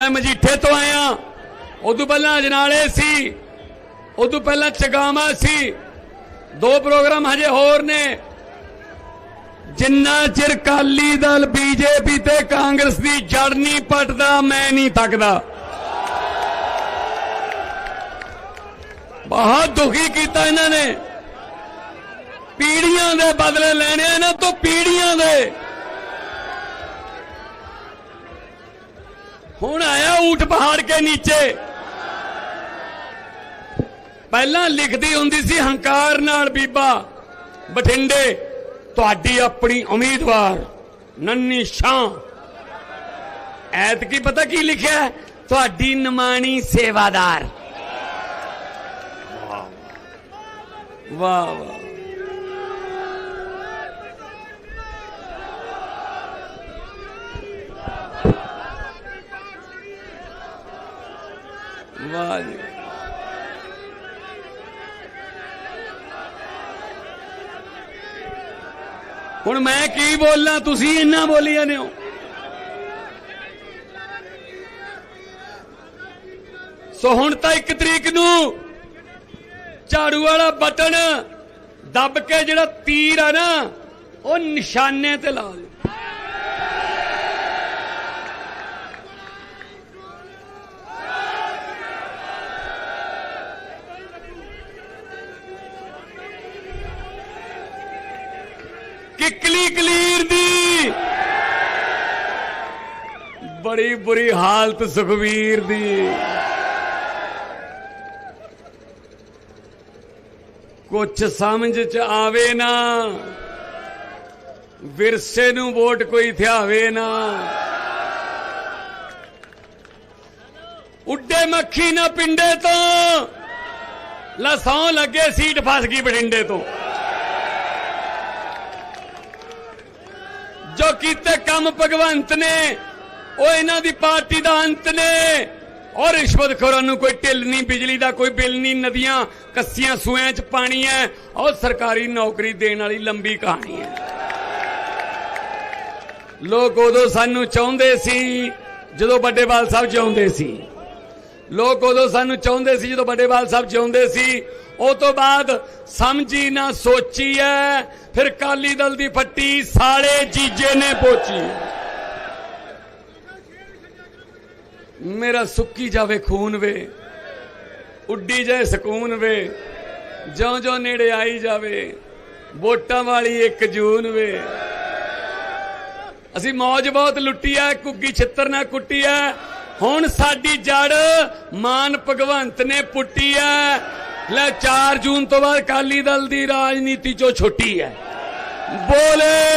ਮੈਂ ਮਜੀਠੇ ਤੋਂ ਆਇਆ ਉਦੋਂ ਪਹਿਲਾਂ ਅਜਨਾਲੇ ਸੀ, ਉਦੋਂ ਪਹਿਲਾਂ ਚਗਾਮਾ ਸੀ। ਦੋ ਪ੍ਰੋਗਰਾਮ ਹਜੇ ਹੋਰ ਨੇ। ਜਿੰਨਾ ਚਿਰ ਕਾਲੀ ਦਲ ਬੀਜੇਪੀ ਤੇ ਕਾਂਗਰਸ ਦੀ ਜੜ ਨਹੀਂ ਪਟਦਾ, ਮੈਂ ਨਹੀਂ ਥੱਕਦਾ। ਬਹੁਤ ਦੁਖੀ ਕੀਤਾ ਇਹਨਾਂ ਨੇ। ਪੀੜੀਆਂ ਦੇ ਬਦਲੇ ਲੈਣੇ ਆ ਇਹਨਾਂ ਤੋਂ ਪੀੜੀਆਂ ਦੇ ਹੁਣ ਆਇਆ ਊਠ ਪਹਾੜ ਕੇ ਨੀਚੇ। ਪਹਿਲਾਂ ਲਿਖਦੀ ਹੁੰਦੀ ਸੀ, ਹੰਕਾਰ ਨਾਲ ਬੀਬਾ, ਬਠਿੰਡੇ, ਤੁਹਾਡੀ ਆਪਣੀ ਉਮੀਦਵਾਰ, ਨੰਨੀ ਸ਼ਾਂ ਐਤ ਕੀ ਪਤਾ ਕੀ ਲਿਖਿਆ? ਤੁਹਾਡੀ ਨਮਾਣੀ ਸੇਵਾਦਾਰ। ਵਾਹ ਵਾਹ ਵਾਹ। ਜੀ ਹੁਣ ਮੈਂ ਕੀ ਬੋਲਾਂ, ਤੁਸੀਂ ਇੰਨਾ ਬੋਲੀ ਜਾਂਦੇ ਹੋ? ਸੋ ਹੁਣ ਤਾਂ ਇੱਕ ਤਰੀਕ ਨੂੰ ਝਾੜੂ ਵਾਲਾ ਬਟਨ ਦੱਬ ਕੇ ਜਿਹੜਾ ਤੀਰ ਆ ਨਾ, ਉਹ ਨਿਸ਼ਾਨੇ ਤੇ ਲਾ ਲਓ ਕਿਕਲੀ ਕਲੀਰ ਦੀ। ਬੜੀ ਬੁਰੀ ਹਾਲਤ ਸੁਖਵੀਰ ਦੀ। ਕੁਛ ਸਮਝ ਚ ਆਵੇ ਨਾ, ਵਿਰਸੇ ਨੂੰ ਵੋਟ ਕੋਈ ਥਿਆਵੇ ਨਾ। ਉੱਡੇ ਮੱਖੀ ਨਾ ਪਿੰਡੇ ਤੋਂ ਲਸੋਂ ਲੱਗੇ ਸੀਟ ਫਸ ਗਈ ਬਠਿੰਡੇ ਤੋਂ। ਜੋ ਕੀਤੇ ਕੰਮ ਭਗਵੰਤ ਨੇ, ਉਹ ਇਹਨਾਂ ਦੀ ਪਾਰਟੀ ਦਾ ਅੰਤ ਨੇ। ਔਰ ਰਿਸ਼ਵਤਖੋਰਾਂ ਨੂੰ ਕੋਈ ਢਿੱਲ ਨਹੀਂ, ਬਿਜਲੀ ਦਾ ਕੋਈ ਬਿੱਲ ਨਹੀਂ, ਨਦੀਆਂ, ਕੱਸੀਆਂ ਸੂਆਂ 'ਚ ਪਾਣੀ ਹੈ, ਔਰ ਸਰਕਾਰੀ ਨੌਕਰੀ ਦੇਣ ਵਾਲੀ ਲੰਬੀ ਕਹਾਣੀ ਹੈ। ਲੋਕ ਉਦੋਂ ਸਾਨੂੰ ਚਾਹੁੰਦੇ ਸੀ, ਜਦੋਂ ਵੱਡੇਵਾਲ ਸਾਹਿਬ ਜਿਉਂਦੇ ਸੀ। ਲੋਕ ਉਦੋਂ ਸਾਨੂੰ ਚਾਹੁੰਦੇ ਸੀ ਜਦੋਂ ਵੱਡੇਵਾਲ ਸਾਹਿਬ ਜਿਉਂਦੇ ਸੀ। ਉਹ ਤੋਂ ਬਾਅਦ ਸਮਝੀ ਨਾ ਸੋਚੀ ਐ, ਫਿਰ ਕਾਲੀ ਦਲ ਦੀ ਫੱਟੀ ਸਾਲੇ ਜੀਜੇ ਨੇ ਪੋਚੀ। ਮੇਰਾ ਸੁੱਕੀ ਜਾਵੇ ਖੂਨ ਵੇ, ਉੱਡੀ ਜਾਏ ਸਕੂਨ ਵੇ ਜਿਉਂ ਜਿਉਂ ਨੇੜੇ ਆਈ ਜਾਵੇ, ਵੋਟਾਂ ਵਾਲੀ ਇੱਕ ਜੂਨ ਵੇ। ਅਸੀਂ ਮੌਜ ਬਹੁਤ ਲੁੱਟੀ ਐ, ਕੁੱਗੀ ਛਿੱਤਰ ਨਾ ਕੁੱਟੀ ਐ ਹੁਣ ਸਾਡੀ ਜੜ ਮਾਨ ਭਗਵੰਤ ਨੇ ਪੁੱਟੀ ਐ। ਲੈ 4 ਜੂਨ ਤੋਂ ਬਾਅਦ ਕਾਲੀ ਦਲ ਦੀ ਰਾਜਨੀਤੀ ਚੋਂ ਛੁੱਟੀ ਐ। ਬੋਲੇ